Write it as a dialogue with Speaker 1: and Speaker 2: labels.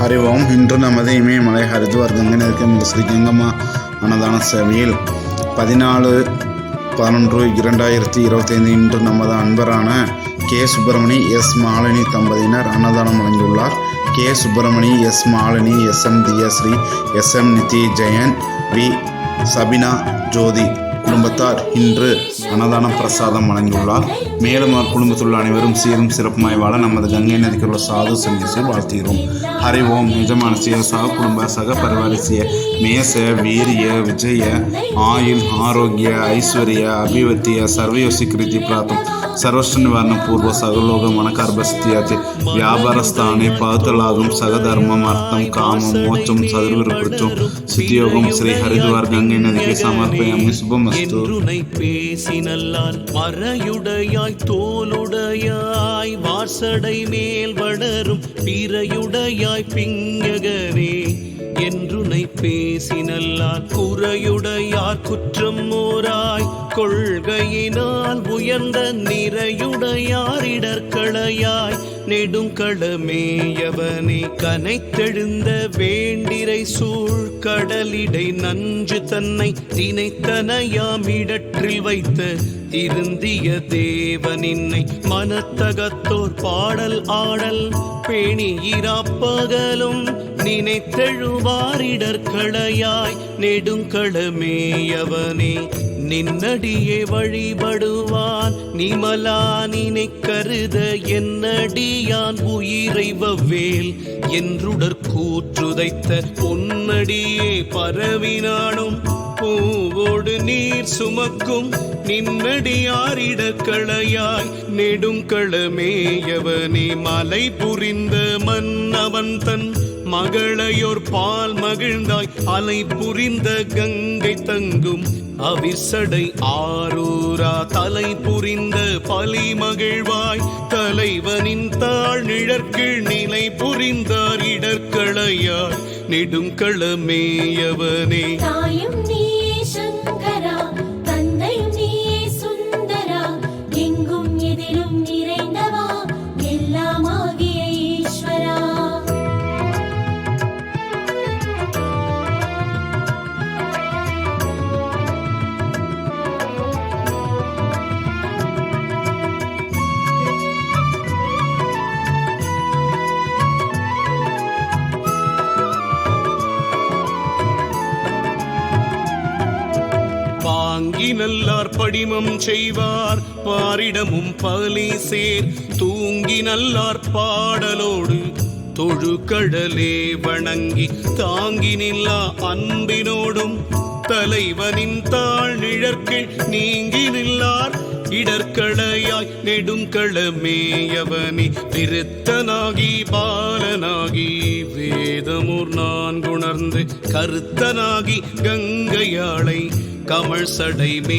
Speaker 1: அறிவோம் இன்று நமது இமயமலை ஹரித்வார் கங்கை ஸ்ரீ கங்கம்மா அன்னதான சேவையில் பதினாலு பதினொன்று இரண்டாயிரத்தி இருபத்தைந்து இன்று நமது அன்பரான கே. சுப்பிரமணி எஸ். மாலினி தம்பதியினர் அன்னதானம் வழங்கியுள்ளார். K. Subramani S. Malini S. M. Thiyasri S. M. Nidhi Jayan V Sabina ஜோதி குடும்பத்தார் இன்று அன்னதானம் பிரசாதம் வழங்கியுள்ளார். மேலும் அவர் குடும்பத்தில் அனைவரும் சீரும் சிறப்புமாய் வாழ நமது கங்கை நதிக்கு உள்ள சாது சந்திச்சு வாழ்த்துகிறோம். ஹரி ஓம் நிஜமானசிய சக குடும்ப சக பரிவாரிசிய மேச வீரிய விஜய ஆயுள் ஆரோக்கிய ஐஸ்வர்ய அபிவத்திய சர்வயோசி கிருதி பிராத்தம் ಸರ್ವಷ್ಟು ನಿವಾರಣ ಪೂರ್ವ ಸಗಲೋಗ ಮನಕಾರ ಬಸ್ತಿಯಾಚೆ ವ್ಯಾಪಾರ ಸ್ಥಾನೆ ಪಾತಲಾಗಂ ಸಗಧರ್ಮಂ ಅರ್ಥಂ ಕಾಮಂ ಮೋಚಂ ಸದರ್ವಿರುಪುಚ್ಚಂ ಸುತಿಯೋಗಂ ಶ್ರೀ ಹರಿದ್ವಾರ್ ಗಂಗೈ ನದಿಗೆ
Speaker 2: பேசினல்லார் மறையுடையாய் மறையுடையாய் தோலுடையாய் வாசடை மேல் வளரும் பிறையுடையாய் பிங்ககனே என்றுனை பேசினல்லால் குறையுடையார் குற்றம் ஓராய் கொள்கையினால் உயர்ந்த நிறையுடையாரிடற்களையாய் நெடுங்களமேயவனே கனைத்தெழுந்த வேண்டிரை சூழ் கடலிடை நஞ்சு தன்னை தினைத்தனையாமிடற்றில் வைத்த திருந்திய தேவனின்னை மனத்தகத்தோர் பாடல் ஆடல் பேணி இராப்பகலும் நினைத்தெழுவாரிடர்களையாய் நெடுங்களமேயவனே நின்னடியே வழிபடுவான். நிமலா நினை கருத என்னடியான் உயிரை வவ்வேல். என்றுடற் கூற்றுதைத்த பொன்னடியே பரவினானும். பூவோடு நீர் சுமக்கும் நின்னடியாரிடக்களையாய் நெடுங்களமேயவனே மலை புரிந்த மன்னவன் தன் மகளையோர் பால் மகிழ்ந்தாய். அலை புரிந்த கங்கை தங்கும் அவிசடை ஆரூரா தலை புரிந்த பலி மகிழ்வாய் தலைவனின் தாழ் நிழற்கீழ் நிலை புரிந்தார் இடர்களையாய் நெடுங்களமேயவனே
Speaker 3: தாயும்
Speaker 2: தாங்கி நல்லார் படிமம் செய்வார். பாரிடமும் பலி சேர். தூங்கி நல்லார் பாடலோடு தொழுகடலே வணங்கி தாங்கி நில்லா அன்பினோடும் தலைவனின் தாழ் நிழற்கில் நீங்கி நில்லார் இடர்களையாய் நெடுங்களமேயவனே திருத்தனாகி பாலனாகி வேதமூர் நான் குணர்ந்து கருத்தனாகி கங்கையாளை கமல் சடை மே